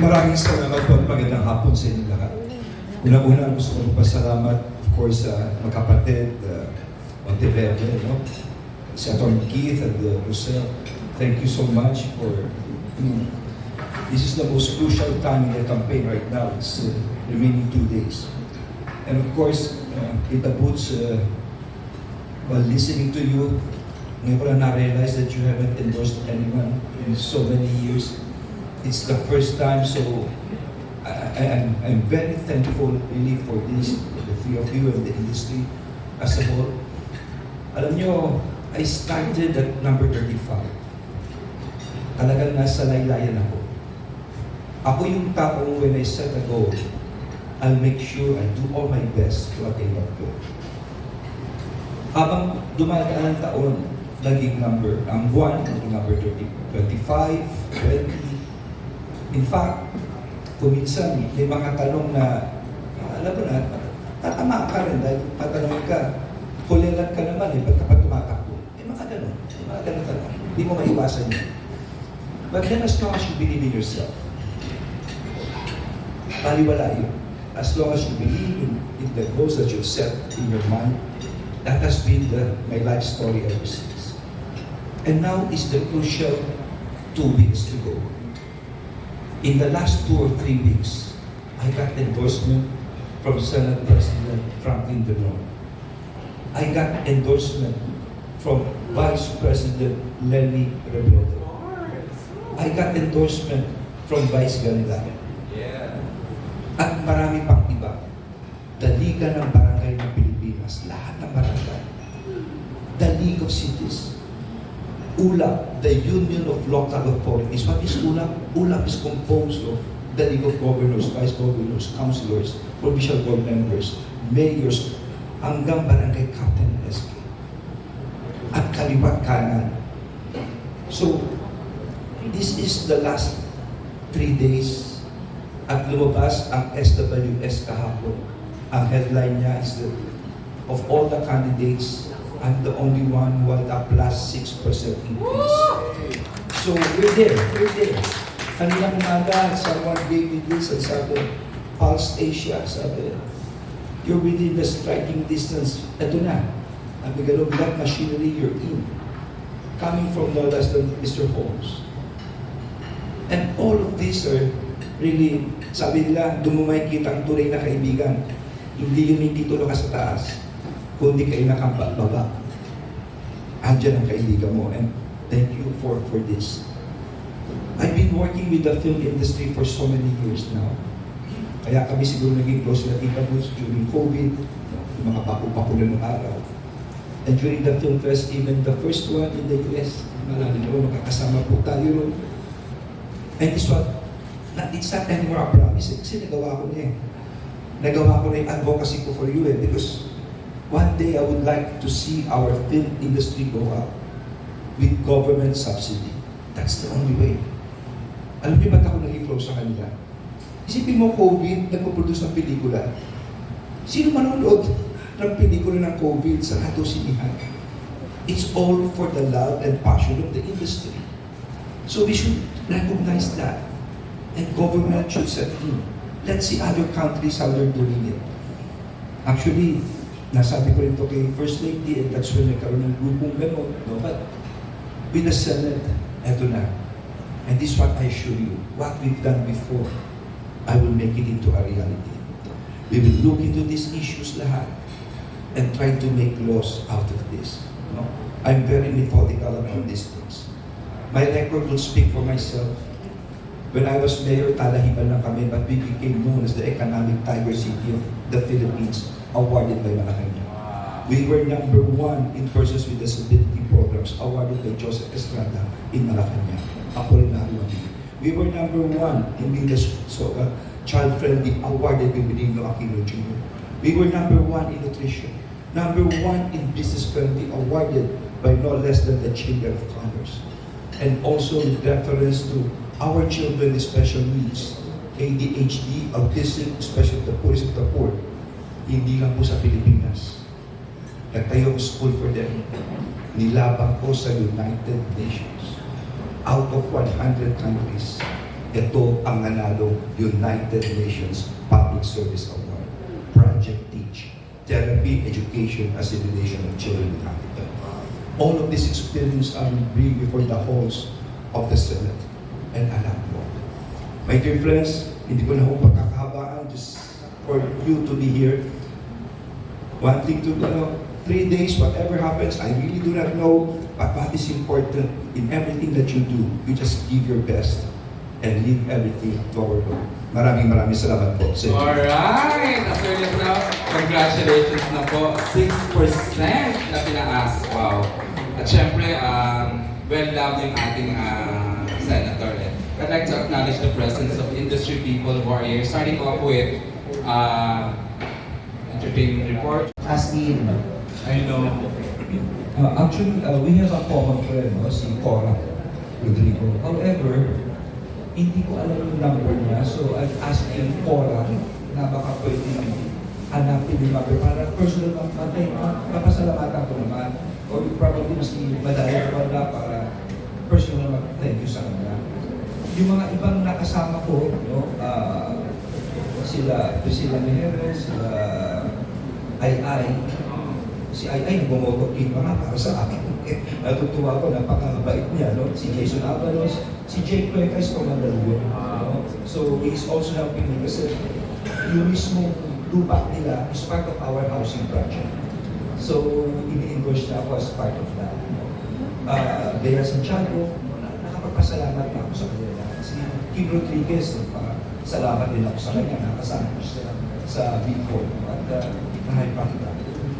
Maraming salamat po at magandang hapon sa inyo lahat. Una-una gusto ko magpasalamat, of course, sa mga kapatid, uh, Monteverde, no? si Atty. Keith and uh, Rosel. Thank you so much for, I mean, this is the most crucial time in the campaign right now. It's uh, remaining two days. And of course, uh, the booths, uh, while listening to you, ngayon ko lang na-realize that you haven't endorsed anyone in so many years. It's the first time, so I, I, I'm, I'm very thankful really for this, for the three of you and the industry as a whole. Alam nyo, I started at number 35. Talagang nasa laylayan ako. Ako yung taong when I set a goal, I'll make sure I do all my best to attain that goal. Habang dumadaan ang taon, naging number, ang buwan, naging number 30, 25, 20. In fact, kuminsan, may mga tanong na, ah, alam mo na, tatama ka rin dahil tatanungin ka, kulilan ka naman eh, ba't ka pa tumatakbo? Eh, mga ganun. Eh, mga ganun talaga. Hindi mo maiwasan yun. But then as long as you believe in yourself, baliwala yun. As long as you believe in, in the goals that you've set in your mind, that has been the, my life story ever since. And now is the crucial two weeks to go. In the last two or three weeks, I got endorsement from Senate President Franklin Delano. I got endorsement from Vice President Lenny Robredo. I got endorsement from Vice Ganda. At marami pang iba. The Liga ng Barangay ng Pilipinas. Lahat ng barangay. The League of Cities. ULAP, the Union of Local Authorities. What is ULAP? ULAP is composed of the League of Governors, Vice Governors, Councilors, Provincial Board Members, Mayors, hanggang Barangay Captain SK. At kaliwat kanan. So, this is the last three days at lumabas ang SWS kahapon. Ang headline niya is the, of all the candidates, I'm the only one who had a plus 6% increase. So we're there, we're there. Kanina umaga, someone gave me this and sabi, Pulse Asia, sabi, you're within the striking distance. Ito na, ang bigalong black machinery you're in. Coming from no less than Mr. Holmes. And all of these are really, sabi nila, doon mo makikita ang tunay na kaibigan. Hindi yun yung titulo ka sa taas, kundi kayo nakababa. Andiyan ang kaibigan mo. And thank you for, for this. I've been working with the film industry for so many years now. Kaya kami siguro naging close na Tita Boots during COVID, yung mga papu-papulan ng araw. And during the film fest, even the first one in the US, malali mo, nakakasama po tayo ron. And this one, not, it's not anymore a promise eh, kasi nagawa ko na eh. Nagawa ko na yung advocacy ko for you eh, because one day I would like to see our film industry go up with government subsidy. That's the only way. Alam niyo ba't ako naging close sa kanila? Isipin mo, COVID, nagpo-produce ng pelikula. Sino manonood ng pelikula ng COVID sa ato sinihan? It's all for the love and passion of the industry. So we should recognize that. And government should set in. Let's see other countries how they're doing it. Actually, nasabi ko rin to kay First Lady and that's when nagkaroon ng grupong gano'n. No? But Senate, eto na. And this is what I assure you. What we've done before, I will make it into a reality. We will look into these issues lahat and try to make laws out of this. No? I'm very methodical about these things. My record will speak for myself. When I was mayor, talahiban lang kami, but we became known as the economic tiger city of the Philippines, awarded by Malacanang. We were number one in persons with disability programs, awarded by Joseph Estrada in Malacanang. Ako rin. We were number one in being the so, uh, child-friendly, awarded by Benigno Aquino Jr. We were number one in nutrition. Number one in business-friendly, awarded by no less than the Chamber of Commerce. And also with reference to our children with special needs, ADHD, autism, especially the poorest of the poor, hindi lang po sa Pilipinas. Nagtayo ko school for them. Nilabang ko sa United Nations. Out of 100 countries, ito ang nanalo United Nations Public Service Award. Project Teach, Therapy, Education as a Relation of Children with Handicap. All of this experience I will bring before the halls of the Senate. And alam mo, my dear friends, hindi ko na ho pagkakahabaan just for you to be here. One thing to know, three days, whatever happens, I really do not know. But what is important in everything that you do, you just give your best and leave everything to our Lord. Maraming maraming salamat po. sa. Alright! Attorney Prof, congratulations na po. 6% na pinaas. Wow. At syempre, um, well-loved yung ating uh, senator. eh. I'd like to acknowledge the presence of industry people who are here. Starting off with uh, entertainment report. As in, I know. Uh, actually, uh, we have a common friend, no? si Cora Rodrigo. However, hindi ko alam yung number niya, so I'm asking Cora na baka pwede hanapin ni Mabel para personal ang patay, mapasalamatan ko naman. Or probably mas madaya ko na para personal mag thank you sa kanya. Yung mga ibang nakasama ko, no, uh, sila Priscilla Mejeres, sila Ay Ay, si Ay Ay bumoto king pa nga para sa akin. Eh, Natutuwa ko, napakabait niya, no? Si Jason Avalos, si Jake Cuecas from Mandaluyong. No? So, he's also helping me kasi yung mismong lupa nila is part of our housing project. So, ini-endorse niya ako as part of that. Uh, Bea Santiago, na- nakapagpasalamat na ako sa kanila. Si Kim Rodriguez, salamat din ako sa kanya, nakasama ko siya sa Bicol. At uh, mahal pa kita.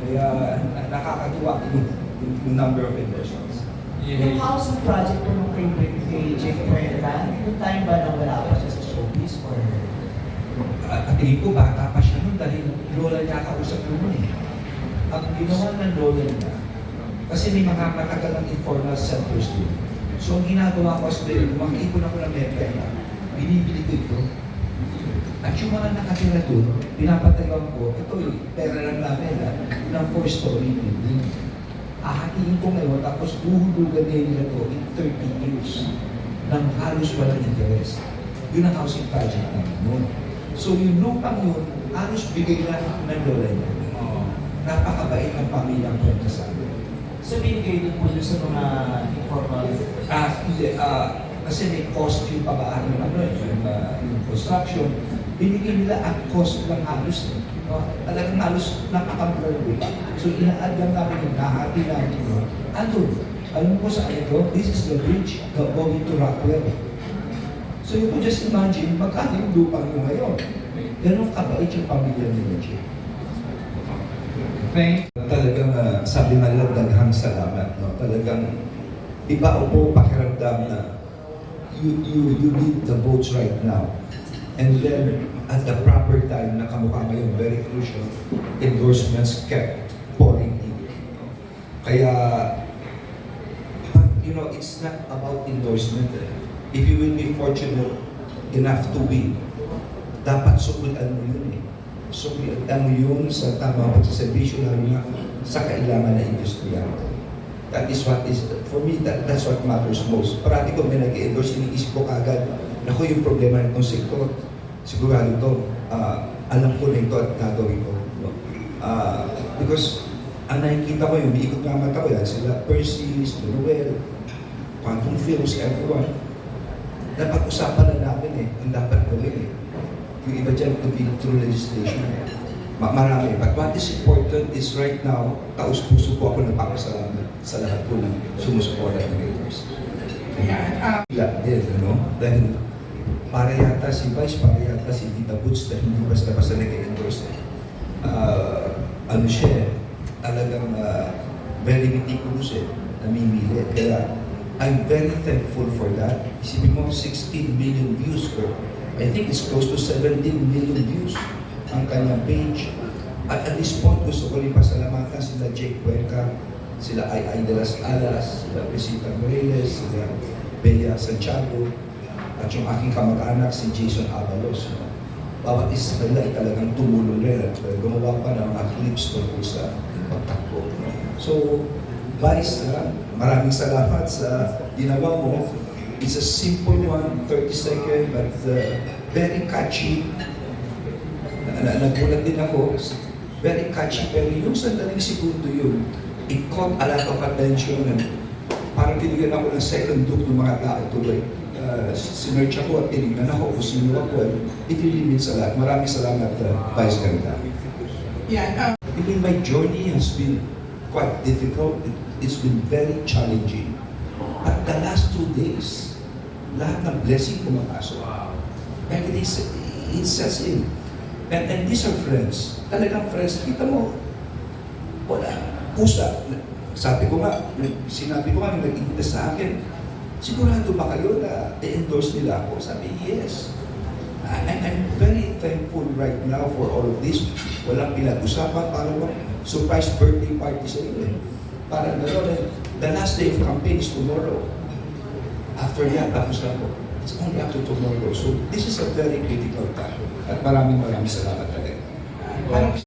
Kaya na- nakakatuwa yung, yung, number of endorsements. yung housing project po nung kay, kay Jeff Cuerda, yung time ba na wala pa siya sa showbiz or At tingin ko, bata pa siya nun dahil lola niya kausap ko nun eh. Ang ginawa ng lola niya, kasi may mga matagal ng informal centers doon. So ang ginagawa ko as well, makikipon ako ng may pera, binibili ko ito. Yung mga nakatira doon, pinapatayon ko, ito eh, pera lang namin ha, ng four-story building. Ahatiin ko ngayon, tapos buhulugan din nila to in 30 years ng halos walang interest. Yun ang housing project namin noon. So yung lupang yun, halos bigay na ng lola niya. Napakabait ang pamilyang kwenta sa amin. so binigay din po sa mga informal Ah, hindi, ah, kasi may cost yung pag-aaral ng ano, yung, ah, yung construction. Binigay nila ang cost lang halos. No? Talagang halos napaka-blur lupa. So ina-add lang namin yung nahati namin. No? Andun, alam mo ko sa ito, this is the bridge go- going to Rockwell. So you could just imagine, magkano yung lupa nyo ngayon. Ganun kabait yung pamilya nila, Jay. Thank Talagang ah, sabi nga nila, daghang salamat. No? Talagang iba po pakiramdam na you, you, you need the votes right now. And then, at the proper time, na kamukha ngayon, very crucial, endorsements kept pouring in. Kaya, you know, it's not about endorsement. eh. If you will be fortunate enough to win, dapat sukulan mo yun eh. Sukulan mo yun sa tamang pagsaservisyo lalo na sa kailangan ng industriya. That is what is, for me, that, that's what matters most. Parati ko may nag-endorse, iniisip ko kagad, naku yung problema nitong sektor, sigurado to, ah, alam ko na ito at gagawin ko. No? Ah, because, ang nakikita ko yung umiikot nga mata ko yan, sila Percy, Noel, Quantum Films, everyone. Dapat usapan na namin eh, ang dapat gawin eh. Yung iba dyan to be through legislation. Ma marami. But what is important is right now, taus-puso po ako nagpapasalamat sa lahat po ng sumusuporta ng leaders. Ayan. Ah, din, ano? Dahil para yata si Vice, para yata si Tita Boots dahil hindi basta-basta nag-endorse. eh. Ah, ano siya, eh, talagang ah, very meticulous eh, namimili. Kaya I'm very thankful for that. Isipin mo, 16 million views ko. I think it's close to 17 million views ang kanyang page. At at this point, gusto ko rin pasalamatan sila Jake Cuenca, sila Ay de las Alas, sila Priscilla Moreles, sila Bea Santiago, at yung aking kamag-anak si Jason Avalos. Bawat isa sa kanila ay talagang tumulong rin at gumawa pa ng mga clips tungkol sa pagtakbo. no? So, Vice, ha, maraming salamat sa ginawa mo. It's a simple one, 30 second, but uh, very catchy. Na- na- Nagulat din ako. Very catchy, pero yung sandaling segundo yun, it caught a lot of attention and parang tinigyan ako ng second look ng mga tao tuloy. Uh, sinerch ako at tinignan ako kung sino ako. It really means a lot. Maraming salamat, uh, Vice Ganda. Yan. ah, I mean, my journey has been quite difficult. It, it's been very challenging. But the last two days, lahat ng blessing pumapasok. And it is, it sets in. And, and these are friends. Talagang friends. Kita mo, wala. Pusa. Sabi ko nga, sinabi ko nga, nung nag-imbita sa akin, sigurado ba kayo na i-endorse nila ako? Sabi, yes. I, I'm very thankful right now for all of this. Walang pinag-usapan, parang bang surprise birthday party sa inyo. eh. Parang gano'n. eh. The last day of campaign is tomorrow. After that, tapos na po. It's only up to tomorrow. So this is a very critical time. At maraming maraming salamat talaga. Parang